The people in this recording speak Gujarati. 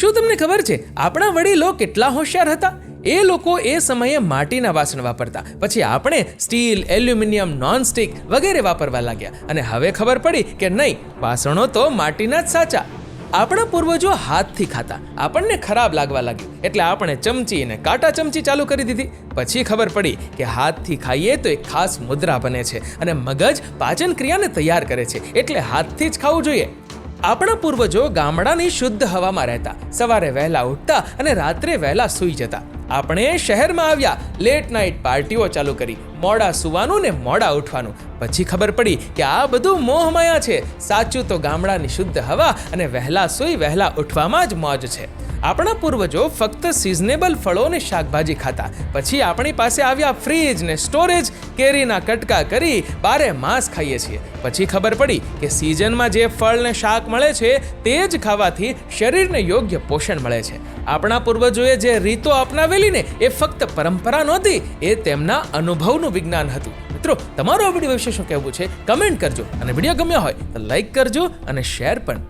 શું તમને ખબર છે? આપણા વડીલો કેટલા હોશિયાર હતા? એ લોકો એ સમયે માટીના વાસણ વાપરતા. પછી આપણે સ્ટીલ, એલ્યુમિનિયમ, નોનસ્ટિક વગેરે વાપરવા લાગ્યા. અને હવે ખબર પડી કે નહીં, વાસણો તો માટીના જ સાચા. આપણા પૂર્વજો હાથથી ખાતા. આપણને ખરાબ લાગવા લાગ્યું. એટલે આપણે ચમચી અને કાંટા ચમચી ચાલુ કરી દીધી. પછી ખબર પડી કે હાથથી ખાઈએ તો એક ખાસ મુદ્રા બને છે. અને મગજ પાચન ક્રિયાને તૈયાર કરે છે. એટલે હાથથી જ ખાવું જોઈએ. આપણા પૂર્વજો ગામડાની શુદ્ધ હવામાં રહેતા. સવારે વહેલા ઉઠતા અને રાત્રે વહેલા સૂઈ જતા. આપણે શહેરમાં આવ્યા લેટ નાઇટ પાર્ટીઓ ચાલુ કરી, મોડા સૂવાનું ને મોડા ઉઠવાનું. પછી ખબર પડી કે આ બધું મોહમાયા છે. સાચું તો ગામડાની શુદ્ધ હવા અને વહેલા સૂઈ વહેલા ઉઠવામાં જ મોજ છે. આપણા પૂર્વજો ફક્ત સિઝનેબલ ફળો અને શાકભાજી ખાતા. પછી આપણી પાસે આવ્યા ફ્રીજ ને સ્ટોરેજ કેરીના કટકા કરી બારે માસ ખાઈએ છીએ. પછી ખબર પડી કે સિઝનમાં જે ફળ ને શાક મળે છે, તે જ ખાવાથી શરીરને યોગ્ય પોષણ મળે છે. આપણા પૂર્વજોએ જે રીતો અપનાવેલી ને એ ફક્ત પરંપરા નહોતી એ તેમના અનુભવનું વિજ્ઞાન હતું. મિત્રો, તમારો આ વીડિયો વિશે શું કહેવું છે? કમેન્ટ કરજો. અને વીડિયો ગમ્યો હોય તો લાઈક કરજો અને શેર પણ.